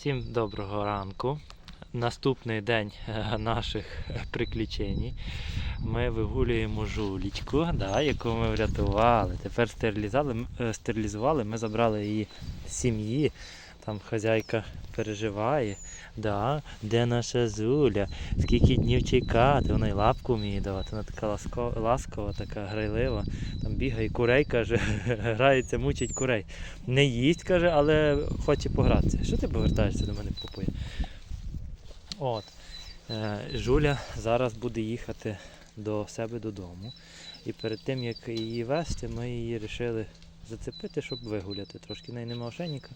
Всім доброго ранку. Наступний день е, наших приключень. Ми вигулюємо жулічку, да, яку ми врятували. Тепер е, стерилізували. Ми забрали її з сім'ї. Там хазяйка переживає. Да, де наша зуля? Скільки днів чекати? Вона й лапку вміє давати. Вона така ласко, ласкова, така грайлива. Там бігає курей, каже, грається, мучить курей. Не їсть, каже, але хоче погратися. Що ти повертаєшся до мене попоє? От. Е, Жуля зараз буде їхати до себе додому. І перед тим, як її вести, ми її вирішили зацепити, щоб вигуляти. Трошки в неї нема ошейника.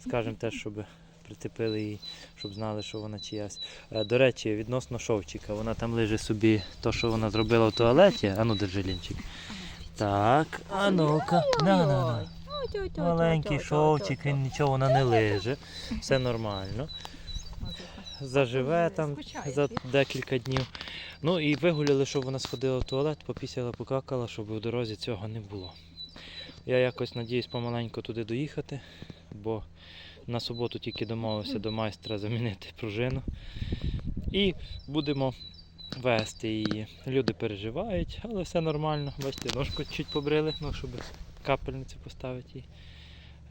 Скажемо теж, щоб прицепили її, щоб знали, що вона чиясь. Е, До речі, відносно шовчика, вона там лежить собі то, що вона зробила в туалеті. Ану, держи лінчик. Так, а ну-ка, на, на, на. Маленький шовчик, він нічого вона не лиже. Все нормально. Заживе там за декілька днів. Ну і вигуляли, щоб вона сходила в туалет, попісяла, покакала, щоб у дорозі цього не було. Я якось надіюсь помаленьку туди доїхати, бо на суботу тільки домовився до майстра замінити пружину. І будемо вести її. Люди переживають, але все нормально. Бачите, ножку чуть побрили, ну, щоб капельницю поставити їй.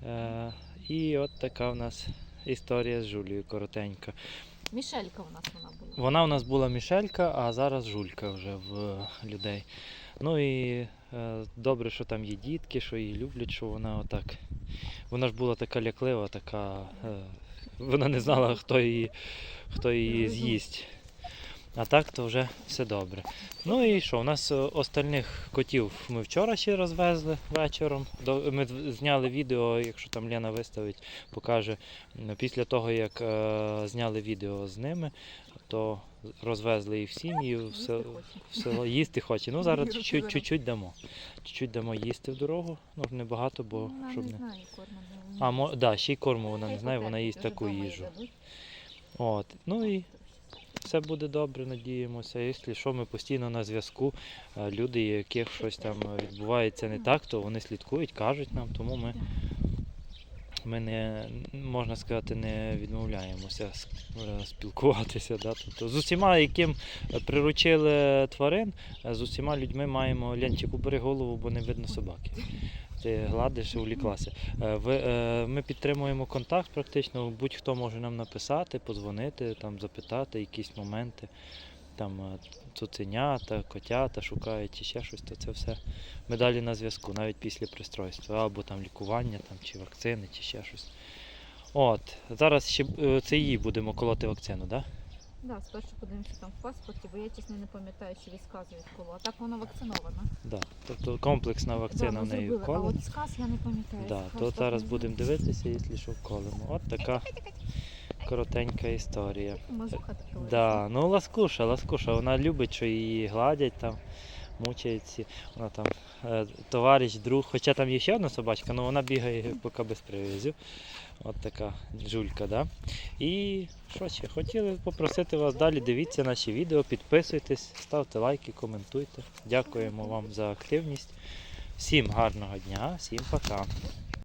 Е, і от така в нас історія з Жулією коротенька. Мішелька у нас вона була. Вона у нас була Мішелька, а зараз Жулька вже в е, людей. Ну і е, добре, що там є дітки, що її люблять, що вона отак. Вона ж була така ляклива, така. Е, вона не знала, хто її, хто її з'їсть. А так то вже все добре. Ну і що, у нас е, остальних котів ми вчора ще розвезли вечором. Ми зняли відео, якщо там Лена виставить, покаже. Після того, як е, зняли відео з ними, то розвезли їх в сім'ї, в, сел- в село їсти хоче. Ну зараз чуть-чуть, чуть-чуть дамо. Чуть-чуть дамо їсти в дорогу, ну небагато, бо Вона щоб не не. знає корму. А мо... да, ще й корму вона не знає, вона їсть таку їжу. От. Ну і все буде добре, надіємося. Якщо що, ми постійно на зв'язку. Е, Люди, яких щось там відбувається не так, то вони слідкують, кажуть нам, тому ми, ми не можна сказати, не відмовляємося е, спілкуватися. Да? Тобто, з усіма, яким приручили тварин, е, з усіма людьми маємо Ленчику, бери голову, бо не видно собаки. Ти гладиш і увліклася. Е, е, ми підтримуємо контакт практично. Будь-хто може нам написати, подзвонити, там, запитати якісь моменти. Там е, цуценята, котята шукають чи ще щось, то це все. Ми далі на зв'язку, навіть після пристройства, або там лікування, там, чи вакцини, чи ще щось. От, зараз ще це її будемо колоти вакцину, так? Да? Да, спершу подивимося там в паспорті, бо я чесно не пам'ятаю, що відказують коло. А так вона вакцинована. Да. Тобто комплексна вакцина да, в неї зробили. А вколена. от сказ я не пам'ятаю. Да, Сказ то так зараз не будемо дивитися, якщо що вколемо. От така коротенька історія. Мазуха така. Да, ну ласкуша, ласкуша, вона любить, що її гладять там, мучаються. Вона там е, товариш, друг, хоча там є ще одна собачка, але вона бігає поки без привізів. От така жулька, да? І що ще? Хотіли попросити вас далі, дивіться наші відео, підписуйтесь, ставте лайки, коментуйте. Дякуємо вам за активність. Всім гарного дня, всім пока.